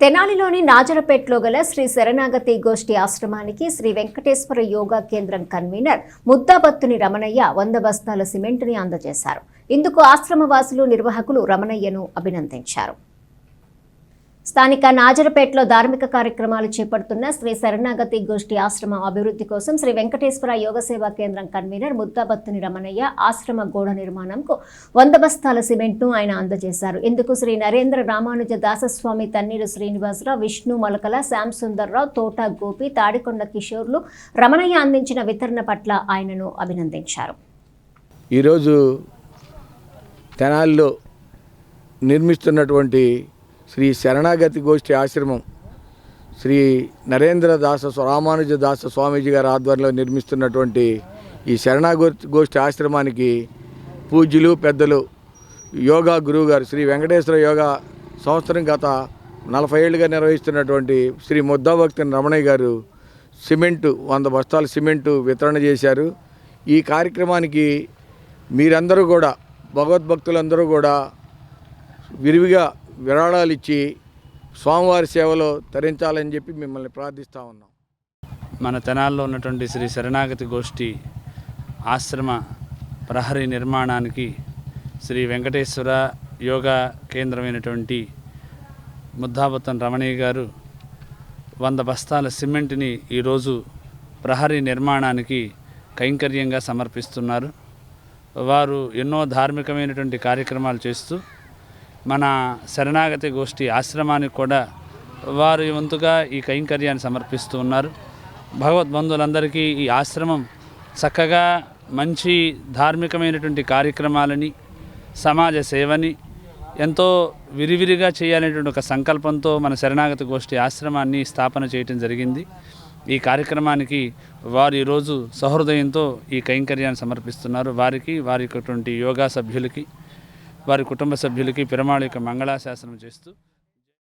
తెనాలిలోని నాజరపేటలో గల శ్రీ శరణాగతి గోష్ఠి ఆశ్రమానికి శ్రీ వెంకటేశ్వర యోగా కేంద్రం కన్వీనర్ ముద్దాబత్తుని రమణయ్య వంద బస్తాల సిమెంట్ని అందజేశారు. ఇందుకు ఆశ్రమవాసులు నిర్వాహకులు రమణయ్యను అభినందించారు. స్థానిక నాజరపేటలో ధార్మిక కార్యక్రమాలు చేపడుతున్న శ్రీ శరణాగతి గోష్ఠి ఆశ్రమం అభివృద్ధి కోసం శ్రీ వెంకటేశ్వర యోగ సేవా కేంద్రం కన్వీనర్ ముద్దాబత్తుని రమణయ్య ఆశ్రమ గోడ నిర్మాణంకు వంద బస్తాల సిమెంట్ను ఆయన అందజేశారు. ఇందుకు శ్రీ నరేంద్ర రామానుజ దాసస్వామి తన్నీరు శ్రీనివాసరావు విష్ణు మొలకల శ్యామ్ సుందర్రావు తోట గోపి తాడికొండ కిషోర్లు రమణయ్య అందించిన వితరణ పట్ల ఆయనను అభినందించారు. ఈరోజు తెనాల్లో నిర్మిస్తున్నటువంటి శ్రీ శరణాగతి గోష్ఠి ఆశ్రమం శ్రీ నరేంద్ర దాస రామానుజ దాస స్వామీజీ గారి ఆధ్వర్యంలో నిర్మిస్తున్నటువంటి ఈ శరణాగతి గోష్ఠి ఆశ్రమానికి పూజ్యులు పెద్దలు యోగా గురువు గారు శ్రీ వెంకటేశ్వర యోగా సంవత్సరం గత నలభై ఏళ్ళుగా నిర్వహిస్తున్నటువంటి శ్రీ ముద్దాభక్తి రమణయ్య గారు సిమెంటు వంద బస్తాల సిమెంటు వితరణ చేశారు. ఈ కార్యక్రమానికి మీరందరూ కూడా భగవద్భక్తులందరూ కూడా విరివిగా విరాళాలు ఇచ్చి స్వామివారి సేవలో తరించాలని చెప్పి మిమ్మల్ని ప్రార్థిస్తూ ఉన్నాం. మన తెనాల్లో ఉన్నటువంటి శ్రీ శరణాగతి గోష్ఠి ఆశ్రమ ప్రహరీ నిర్మాణానికి శ్రీ వెంకటేశ్వర యోగా కేంద్రమైనటువంటి ముద్దాబుత్తం రమణయ్య గారు వంద బస్తాల సిమెంట్ని ఈరోజు ప్రహరీ నిర్మాణానికి కైంకర్యంగా సమర్పిస్తున్నారు. వారు ఎన్నో ధార్మికమైనటువంటి కార్యక్రమాలు చేస్తూ మన శరణాగతి గోష్ఠి ఆశ్రమానికి కూడా వారి వంతుగా ఈ కైంకర్యాన్ని సమర్పిస్తూ ఉన్నారు. భగవద్బంధువులందరికీ ఈ ఆశ్రమం చక్కగా మంచి ధార్మికమైనటువంటి కార్యక్రమాలని సమాజ సేవని ఎంతో విరివిరిగా చేయాలనేటువంటి ఒక సంకల్పంతో మన శరణాగతి గోష్ఠి ఆశ్రమాన్ని స్థాపన చేయటం జరిగింది. ఈ కార్యక్రమానికి వారు ఈరోజు సహృదయంతో ఈ కైంకర్యాన్ని సమర్పిస్తున్నారు. వారికి వారి యొక్కటువంటి యోగా సభ్యులకి వారి కుటుంబ సభ్యులకి పిరమాళ యొక్క మంగళాశాసనం చేస్తూ